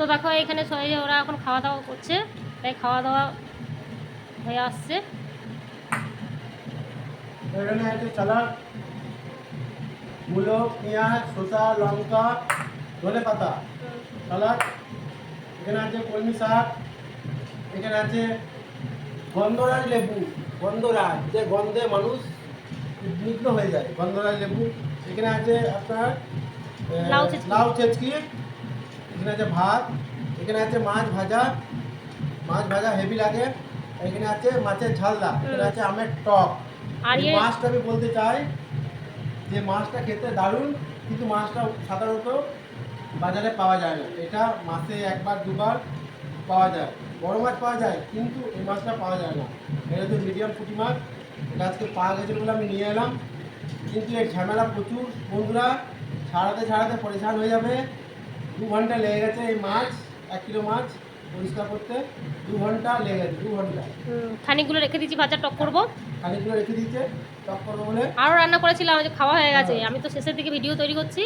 তো দেখো এখানে সবাই ওরা এখন খাওয়া দাওয়া করছে তাই খাওয়া দাওয়া হয়ে আসছে। এখানে আছে চালাক মূলো পেঁয়াজ শসা লঙ্কা ধনে পাতা। সালাদ এখানে আছে কলমি শাক এখানে আছে গন্ধরাজ লেবু গন্ধরাজ যে গন্ধে মানুষ বিঘ্ন হয়ে যায় গন্ধরাজ লেবু। এখানে আছে আপনার লাউ চেচকি। এখানে আছে ভাত এখানে আছে মাছ ভাজা মাছ ভাজা হেভি লাগে। এখানে আছে মাছের ঝালদা এখানে আছে আমের টক। ইয়ে মাছটা আমি বলতে চাই যে মাছটা খেতে দারুণ কিন্তু মাছটা সাধারণত বাজারে পাওয়া যায় না। এটা মাসে একবার দুবার পাওয়া যায়। বড় মাছ পাওয়া যায় কিন্তু এই মাছটা পাওয়া যায় না। এটা তো মিডিয়াম পুঁটি মাছ। এটা আজকে পাওয়া গেছে বলে আমি নিয়ে এলাম। কিন্তু এর ঝামেলা প্রচুর। বন্ধুরা ছাড়াতে ছাড়াতে পরেশান হয়ে যাবে। দু ঘণ্টা লেগে গেছে এই মাছ এক কিলো মাছ পরিষ্কার করতে। দু ঘণ্টা লেগে গেছে দু ঘণ্টা খানিকগুলো রেখে দিয়েছি ভাজা টক করব। খানিকগুলো রেখে দিয়েছে টক করব বলে। আরও রান্না করেছিলাম যে খাওয়া হয়ে গেছে। হ্যাঁ। আমি তো শেষের দিকে ভিডিও তৈরি করছি।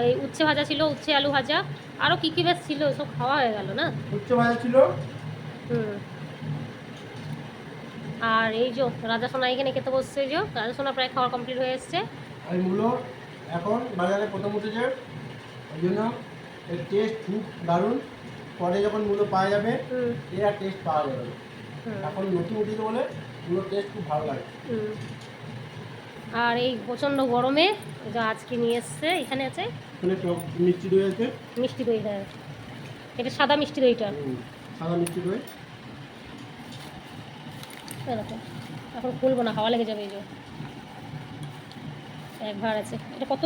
ওই উচ্ছে ভাজা ছিল উচ্ছে আলু ভাজা। আরও কী কী বেশ ছিল সব খাওয়া হয়ে গেল না? উচ্চ ভাজা ছিল। হুম। আর এই যে রাজা সোনা এখানে খেতে বসছে এই যে রাজা সোনা প্রায় খাওয়া কমপ্লিট হয়ে এসছে। আর মূলো এখন বাজারে প্রথম উঠেছে। ওই জন্য এর টেস্ট খুব দারুণ। পরে যখন মূলো পাওয়া যাবে এর আর টেস্ট পাওয়া যাবে না। এখন নতুন উঠেছে বলে মূলোর টেস্ট খুব ভালো লাগে। আর এই প্রচণ্ড গরমে যা আজকে নিয়ে এসছে এখানে আছে? এখানে টক মিষ্টি দই আছে। মিষ্টি দই হ্যাঁ। এটা সাদা মিষ্টি দইটা? সাদা মিষ্টি দই। এখন খুলবো না হাওয়া লেগে যাবে এই যে। এক ভার আছে। এটা কত?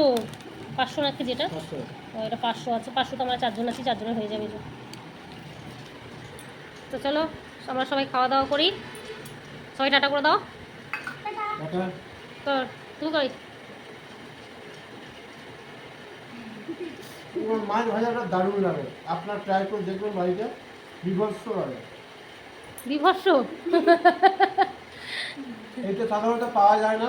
পাঁচশো না কেজি এটা? পাঁচশো। ও এটা পাঁচশো আছে পাঁচশো তো আমরা চারজন আছি চারজনের হয়ে যাবে তো চলো আমরা সবাই খাওয়া দাওয়া করি। সবাই টাটা করে দাও। তো তুমি করি মাছ ভাজাটা দারুণ লাগে। আপনার ট্রাই করে দেখবেন বাড়িতে বিভৎস লাগে। বিভৎস? এটা সাধারণত পাওয়া যায় না।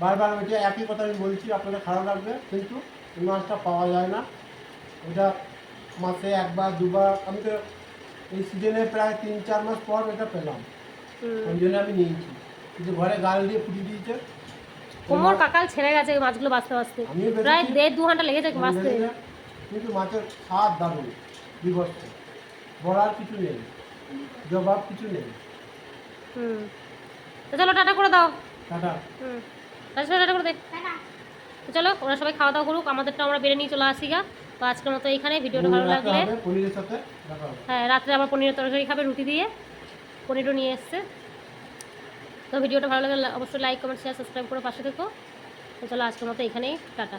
বারবার ওইটা একই কথা আমি বলছি আপনাদের খারাপ লাগবে কিন্তু এই মাছটা পাওয়া যায় না। এটা মাসে একবার দুবার আমি তো এই সিজনে প্রায় তিন চার মাস পর এটা পেলাম। ওই জন্য আমি নিয়েছি। কিন্তু ঘরে গাল দিয়ে ফুটিয়ে দিয়েছে। কোমর কাকাল ছেড়ে গেছে মাছগুলো বাঁচতে বাঁচতে। প্রায় দেড় দু ঘণ্টা লেগে যায় বাঁচতে। কিন্তু মাছের স্বাদ দারুণ বিভৎস। বলার কিছু নেই জবাব কিছু নেই। হুম। চলো টাটা করে দাও। টাটা। হুম। টাটা করে দে চলো ওরা সবাই খাওয়া দাওয়া করুক আমাদেরটা আমরা বেড়ে নিয়ে চলে আসি গা। তো আজকের মতো এইখানে ভিডিওটা ভালো লাগলে হ্যাঁ রাত্রে আবার পনিরের তরকারি খাবে রুটি দিয়ে। পনিরও নিয়ে এসছে। তো ভিডিওটা ভালো লাগলে অবশ্যই লাইক কমেন্ট শেয়ার সাবস্ক্রাইব করে পাশে থেকো। তো চলো আজকের মতো এখানেই টাটা।